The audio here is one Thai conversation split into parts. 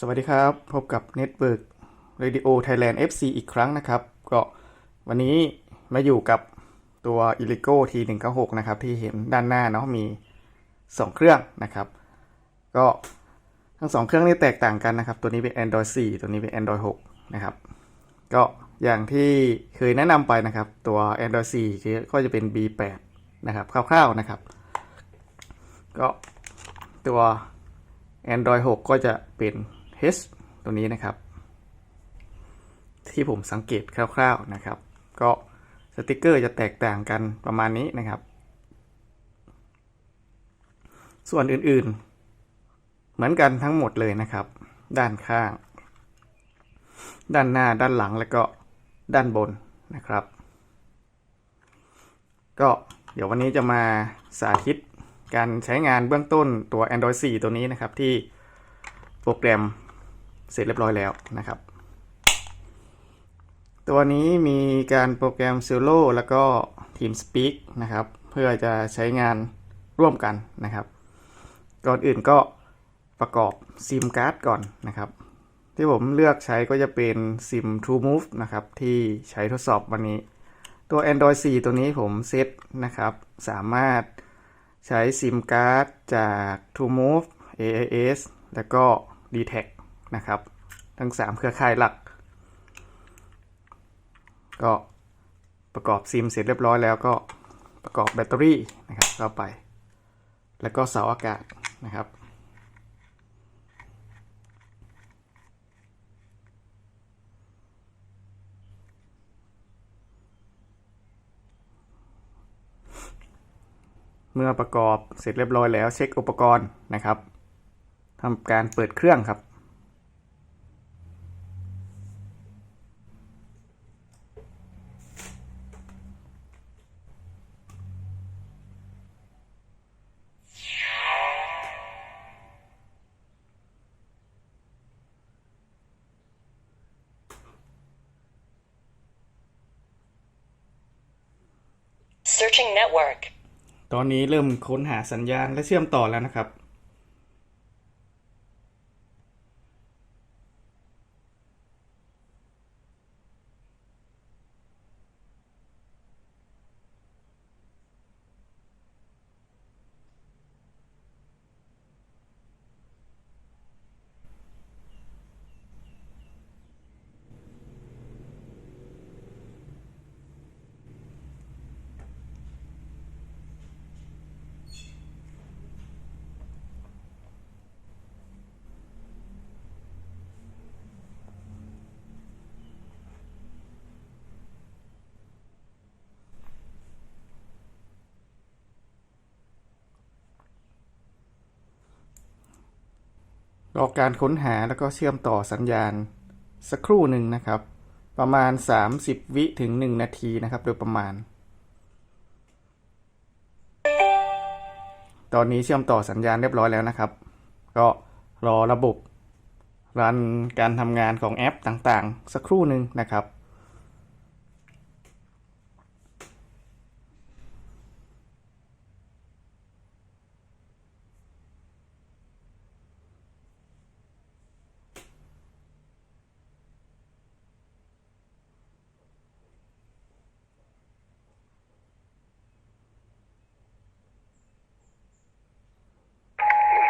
สวัสดีครับ พบกับ Network Radio Thailand FC อีกครั้งนะครับ ก็วันนี้มาอยู่กับตัว i l l i g o T196 นะครับที่เห็นด้านหน้าเนาะมี 2 เครื่องนะครับ ก็ทั้ง 2 เครื่องนี้แตกต่างกันนะครับ ตัวนี้เป็น Android 4 ตัวนี้เป็น Android 6 นะครับ ก็อย่างที่เคยแนะนำไปนะครับ ตัว Android 4 ก็จะเป็น B8 นะครับคร่าวๆนะครับ ก็ตัว Android 6 ก็จะเป็น H ตัวนี้นะครับ ที่ผมสังเกตคร่าวๆนะครับ ก็สติกเกอร์จะแตกต่างกันประมาณนี้นะครับ ส่วนอื่นๆ เหมือนกันทั้งหมดเลยนะครับ ด้านข้าง ด้านหน้าด้านหลังแล้วก็ด้านบนนะครับ ก็เดี๋ยววันนี้จะมาสาธิตการใช้งานเบื้องต้นตัว Android 4 ตัวนี้นะครับที่โปรแกรม เสร็จเรียบร้อยแล้วนะครับ ตัวนี้มีการโปรแกรม Zero แล้วก็ TeamSpeak นะครับ เพื่อจะใช้งานร่วมกันนะครับ ก่อนอื่นก็ประกอบซิมการ์ดก่อนนะครับ ที่ผมเลือกใช้ก็จะเป็นซิม TrueMove นะครับ ที่ใช้ทดสอบวันนี้ ตัว Android 4 ตัวนี้ผมเซตนะครับ สามารถใช้ซิมการ์ดจาก TrueMove AIS แล้วก็ d t แท นะครับ ทั้ง 3 เครือข่ายหลัก ก็ประกอบซิมเสร็จเรียบร้อยแล้วก็ประกอบแบตเตอรี่นะครับเข้าไป แล้วก็เสาอากาศนะครับเมื่อประกอบเสร็จเรียบร้อยแล้วเช็คอุปกรณ์นะครับทำการเปิดเครื่องครับ network. ตอนนี้เริ่มค้นหาสัญญาณและเชื่อมต่อแล้วนะครับ รอการค้นหาแล้วก็เชื่อมต่อสัญญาณสักครู่หนึ่งนะครับ ประมาณ 30 วิถึง 1 นาทีนะครับ โดยประมาณ ตอนนี้เชื่อมต่อสัญญาณเรียบร้อยแล้วนะครับ ก็รอระบบรันการทำงานของแอปต่างๆ สักครู่หนึ่งนะครับ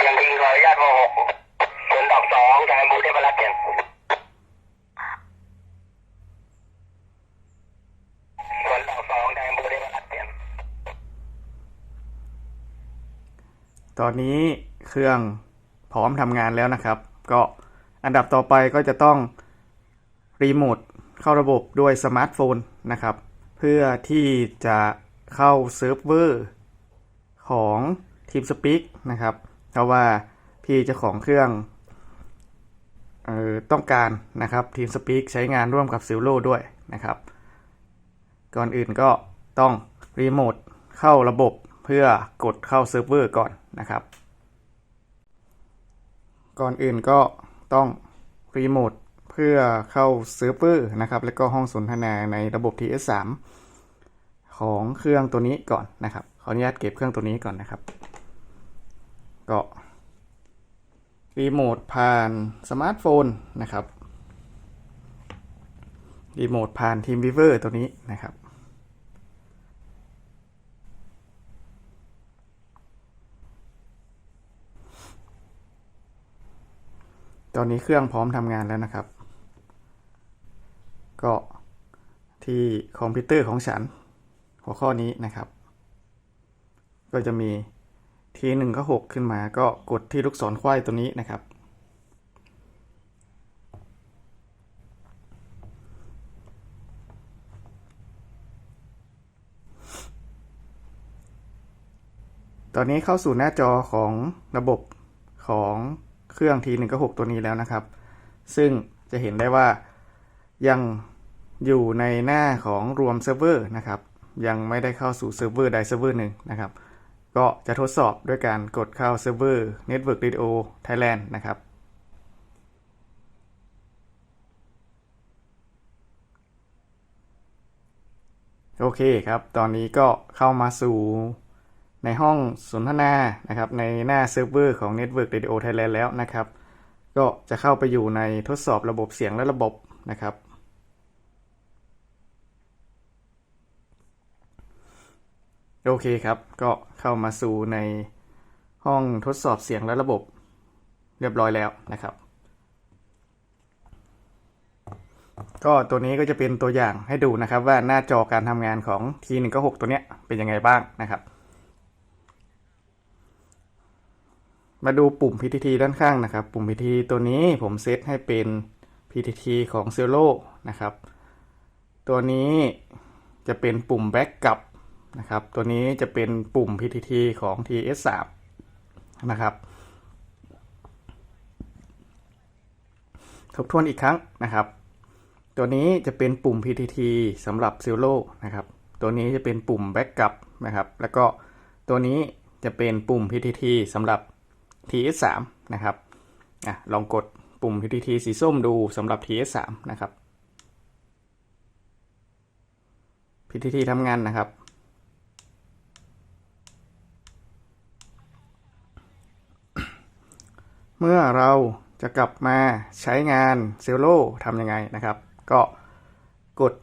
ยังยิงขออนุญาตโมหกศูนย์ดอกสองชายมูเทพรัตน์เก่งศูนย์ดอกสองชายมูเทพรัตน์เก่ง ต อนนี้เครื่องพร้อมทำงานแล้วนะครับ ก็อันดับต่อไปก็จะต้องรีโมทเข้าระบบด้วยสมาร์ทโฟนนะครับ เพื่อที่จะเข้าเซิร์ฟเวอร์ของ TeamSpeak นะครับ เพราะว่าพี่เจ้าของเครื่องออต้องการนะครับ TeamSpeak ใช้งานร่วมกับ z i l o ด้วยนะครับ ก่อนอื่นก็ต้องรีโมทเข้าระบบ เพื่อกดเข้าเซิร์ฟเวอร์ก่อนนะครับ ก่อนอื่นก็ต้องรีโมทเพื่อเข้าเซิร์ฟเวอร์นะครับ แล้วก็ห้องสนทนาในระบบ TS3 ของเครื่องตัวนี้ก่อนนะครับ ขออนุญาตเก็บเครื่องตัวนี้ก่อนนะครับ ก็รีโมทผ่านสมาร์ทโฟนนะครับรีโมทผ่าน TeamViewer ตัวนี้นะครับ ตอนนี้เครื่องพร้อมทำงานแล้วนะครับ ก็ที่คอมพิวเตอร์ของฉัน หัวข้อนี้นะครับ ก็จะมีทีหนึ่งก็หกขึ้นมาก็กดที่ลูกศรควายตัวนี้นะครับ ตอนนี้เข้าสู่หน้าจอของระบบของ เครื่อง T196 ตัวนี้แล้วนะครับ ซึ่งจะเห็นได้ว่ายังอยู่ในหน้าของรวมเซิร์ฟเวอร์นะครับ ยังไม่ได้เข้าสู่เซิร์ฟเวอร์ใดเซิร์ฟเวอร์หนึ่งนะครับ ก็จะทดสอบด้วยการกดเข้าเซิร์ฟเวอร์ Network Radio Thailand นะครับโอเคครับ ตอนนี้ก็เข้ามาสู่ ในห้องสนทนานะครับในหน้าเซิร์ฟเวอร์ของ Network Radio Thailand แล้วนะครับ ก็จะเข้าไปอยู่ในทดสอบระบบเสียงและระบบนะครับ โอเคครับ ก็เข้ามาสู่ในห้องทดสอบเสียงและระบบ เรียบร้อยแล้วนะครับ ก็ตัวนี้ก็จะเป็นตัวอย่างให้ดูนะครับว่าหน้าจอการทำงานของ T196 ตัวเนี้ยเป็นยังไงบ้างนะครับ มาดูปุ่ม PTT ด้านข้างนะครับ ปุ่ม PTT ตัวนี้ผมเซตให้เป็น PTT ของ Zero นะครับ ตัวนี้จะเป็นปุ่ม Backup นะครับ ตัวนี้จะเป็นปุ่ม PTT ของ TS3 นะครับ ทบทวนอีกครั้งนะครับ ตัวนี้จะเป็นปุ่ม PTT สำหรับ Zero นะครับ ตัวนี้จะเป็นปุ่ม Backup นะครับ แล้วก็ตัวนี้จะเป็นปุ่ม PTT สำหรับ TS3 นะครับอะลองกดปุ่ม PTT สีส้มดูสำหรับ TS3 นะครับ PTT ทำงานนะครับเมื่อเราจะกลับมาใช้งานเซลโลทำยังไงนะครับ ก็กด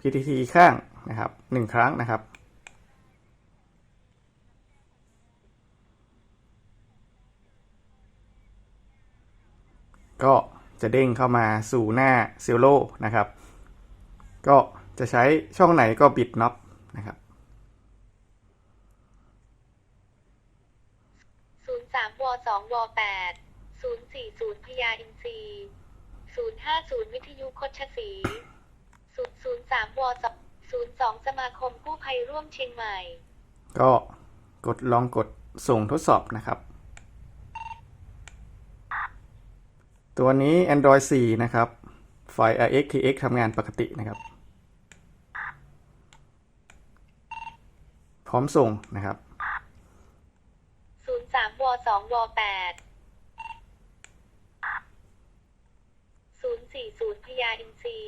PTT ข้างนะครับหนึ่งครั้งนะครับ ก็จะเด้งเข้ามาสู่หน้าเซลโลนะครับ ก็จะใช้ช่องไหนก็บิดน็อปนะครับศูนย์สามวสองวแปดศูนย์สี่ศูนย์พญาอินทรีศูนย์ห้าศูนย์วิทยุคดชศรีศูนย์ศูนย์สามวสศูนย์สองสมาคมกู้ภัยร่วมเชียงใหม่ ก็กดลองกดส่งทดสอบนะครับ ตัวนี้ Android 4 นะครับ ไฟล์ RxTX ทำงานปกตินะครับ พร้อมส่งนะครับศูนย์สามวสองวแปดศูนย์สี่ศูนย์พญาอินทรี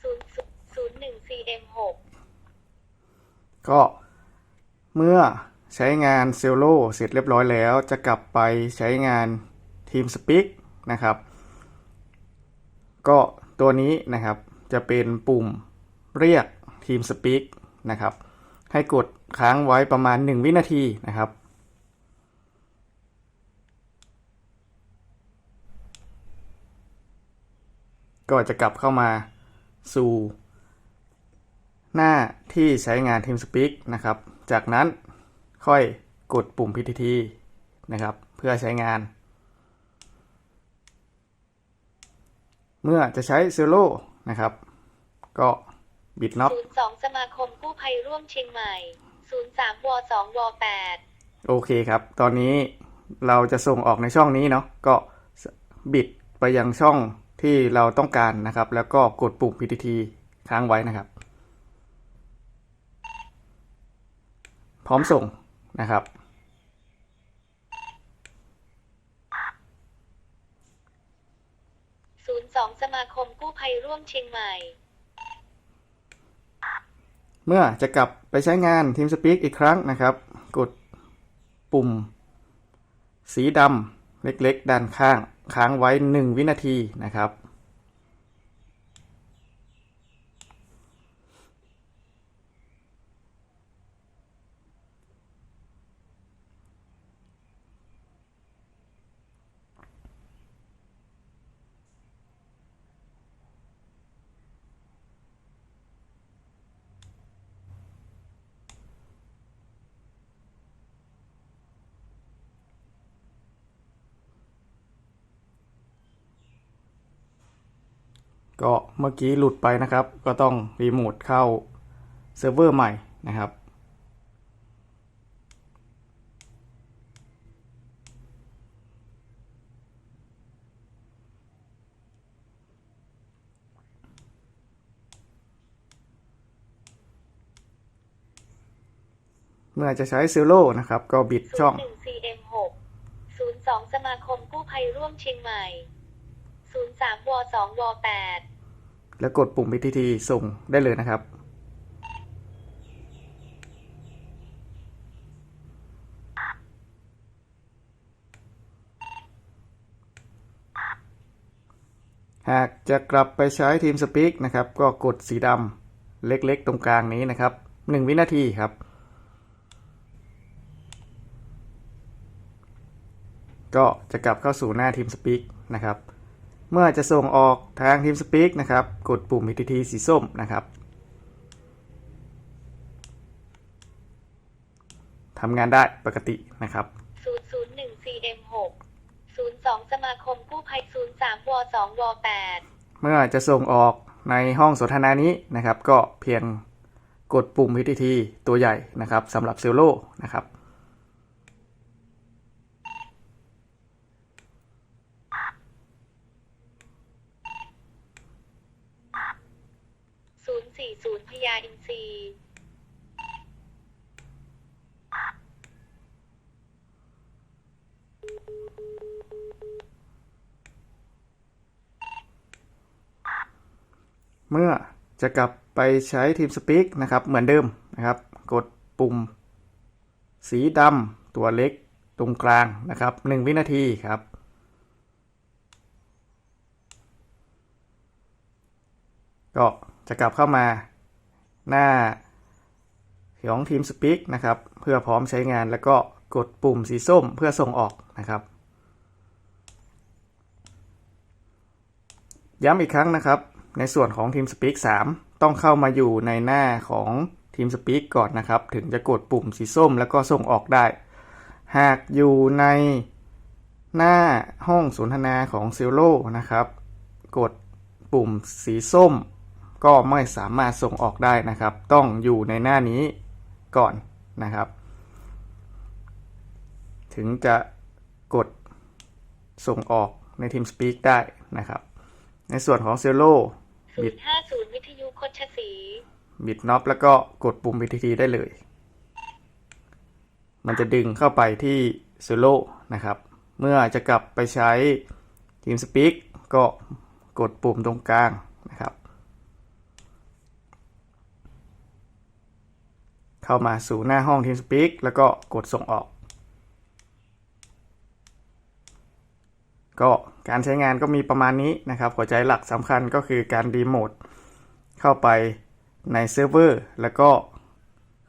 ศูนย์ศูนย์หนึ่ง CM หกก็เมื่อ ใช้งานเซลโลเสร็จเรียบร้อยแล้ว จะกลับไปใช้งาน TeamSpeak นะครับ ก็ตัวนี้นะครับจะเป็นปุ่มเรียก TeamSpeak นะครับ ให้กดค้างไว้ประมาณ 1 วินาทีนะครับ ก็จะกลับเข้ามาสู่หน้าที่ใช้งาน TeamSpeak นะครับ จากนั้น ค่อยกดปุ่ม PTT นะครับ เพื่อใช้งาน เมื่อจะใช้ Zero นะครับ ก็บิดน็อปศูนย์สองสมาคมกู้ภัยร่วมเชียงใหม่ศูนย์สามวสองวแปดโอเคครับ ตอนนี้เราจะส่งออกในช่องนี้เนาะ ก็บิดไปยังช่องที่เราต้องการนะครับ แล้วก็กดปุ่ม PTT ค้างไว้นะครับ พร้อมส่ง นะครับ ศูนย์สองสมาคมกู้ภัยร่วมเชียงใหม่ เมื่อจะกลับไปใช้งาน TeamSpeak อีกครั้งนะครับ กดปุ่ม สีดำเล็กๆ ด้านข้าง ค้างไว้ 1 วินาทีนะครับ ก็เมื่อกี้หลุดไปนะครับ ก็ต้องรีโมทเข้าเซิร์ฟเวอร์ใหม่นะครับ เมื่อจะใช้ซิลโลนะครับ ก็บิดช่อง 1CM6 02 สมาคมกู้ภัยร่วมเชียงใหม่ 03ว2ว8 แล้วกดปุ่ม PTT ส่งได้เลยนะครับ หากจะกลับไปใช้ทีมสปีกนะครับ ก็กดสีดำเล็กๆตรงกลางนี้นะครับ 1 วินาทีครับก็จะกลับเข้าสู่หน้าทีมสปีกนะครับ เมื่อจะส่งออกทางทีมสปีกนะครับ กดปุ่ม PTT สีส้มนะครับทำงานได้ปกตินะครับ 001 CM 6 02 สมาคมกู้ภัย 03ว2ว8เมื่อจะส่งออกในห้องสนทนานี้นะครับ ก็เพียงกดปุ่ม PTT ตัวใหญ่นะครับสำหรับเซลโลนะครับ 040 พญาอินทรีย์ เมื่อจะกลับไปใช้ทีมสปีกนะครับเหมือนเดิมนะครับ กดปุ่ม สีดำตัวเล็กตรงกลางนะครับ 1 วินาทีครับ ก็จะกลับเข้ามา หน้าของทีมสปีกนะครับ เพื่อพร้อมใช้งานแล้วก็กดปุ่มสีส้มเพื่อส่งออกนะครับ ย้ำอีกครั้งนะครับ ในส่วนของทีมสปีก3ต้องเข้ามาอยู่ในหน้าของทีมสปีกก่อนนะครับ ถึงจะกดปุ่มสีส้มแล้วก็ส่งออกได้ หากอยู่ในหน้าห้องสนทนาของเซลโลนะครับ กดปุ่มสีส้ม ก็ไม่สามารถส่งออกได้นะครับ ต้องอยู่ในหน้านี้ก่อนนะครับ ถึงจะกดส่งออกในทีมสปีกได้นะครับ ในส่วนของเซลโลบิด050วิทยุคดชศรีบิดน็อปแล้วก็กดปุ่ม PTT ได้เลย มันจะดึงเข้าไปที่เซลโลนะครับ เมื่อจะกลับไปใช้ทีมสปีกก็กดปุ่มตรงกลางนะครับ เข้ามาสู่หน้าห้องทีมสปีกแล้วก็กดส่งออก ก็การใช้งานก็มีประมาณนี้นะครับ หัวใจหลักสำคัญก็คือการรีโมทเข้าไปในเซิร์ฟเวอร์แล้วก็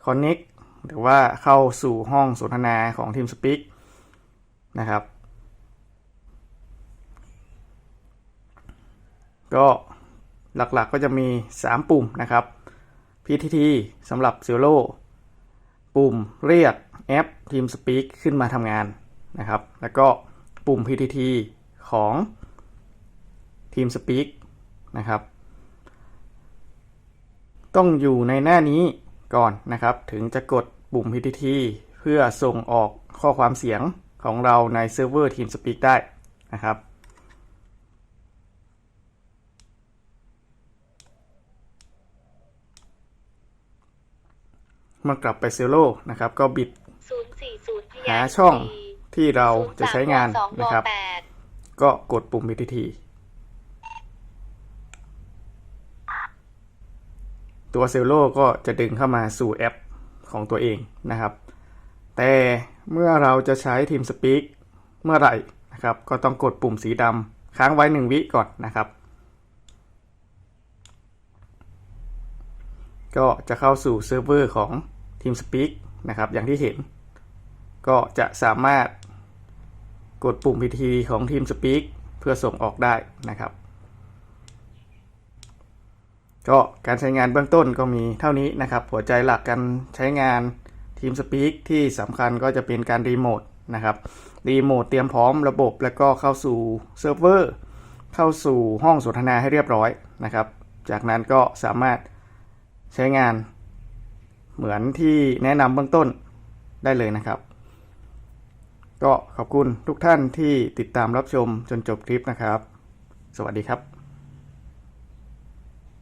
Connect หรือว่าเข้าสู่ห้องสนทนาของ TeamSpeak นะครับ ก็หลักๆก็จะมี 3 ปุ่มนะครับ PTT สำหรับ Zero ปุ่มเรียกแอป TeamSpeak ขึ้นมาทำงานนะครับ แล้วก็ปุ่ม PTT ของ TeamSpeak นะครับ ต้องอยู่ในหน้านี้ก่อนนะครับ ถึงจะกดปุ่ม PTT เพื่อส่งออกข้อความเสียงของเราในเซิร์ฟเวอร์ TeamSpeak ได้นะครับ เมื่อกลับไปเซลโลนะครับ ก็บิด040พญาหาอินทรีย์ช่องที่เราจะใช้งาน03วนะครับ2ก็กดปุ่ม PTT ตัวเซลโลก็จะดึงเข้ามาสู่แอปของตัวเองนะครับ แต่เมื่อเราจะใช้ TeamSpeak เมื่อไหร่นะครับ ก็ต้องกดปุ่มสีดำค้างไว้ 1 วิก่อนนะครับ ก็จะเข้าสู่เซิร์ฟเวอร์ของ TeamSpeak นะครับ อย่างที่เห็น ก็จะสามารถกดปุ่ม PT ของ TeamSpeak เพื่อส่งออกได้นะครับ ก็การใช้งานเบื้องต้นก็มีเท่านี้นะครับ หัวใจหลักการใช้งาน TeamSpeak ที่สำคัญก็จะเป็นการรีโมทนะครับรีโมทเตรียมพร้อมระบบ แล้วก็เข้าสู่เซิร์ฟเวอร์เข้าสู่ห้องสนทนาให้เรียบร้อยนะครับ จากนั้นก็สามารถใช้งาน เหมือนที่แนะนำเบื้องต้นได้เลยนะครับ ก็ขอบคุณทุกท่านที่ติดตามรับชมจนจบคลิปนะครับ สวัสดีครับ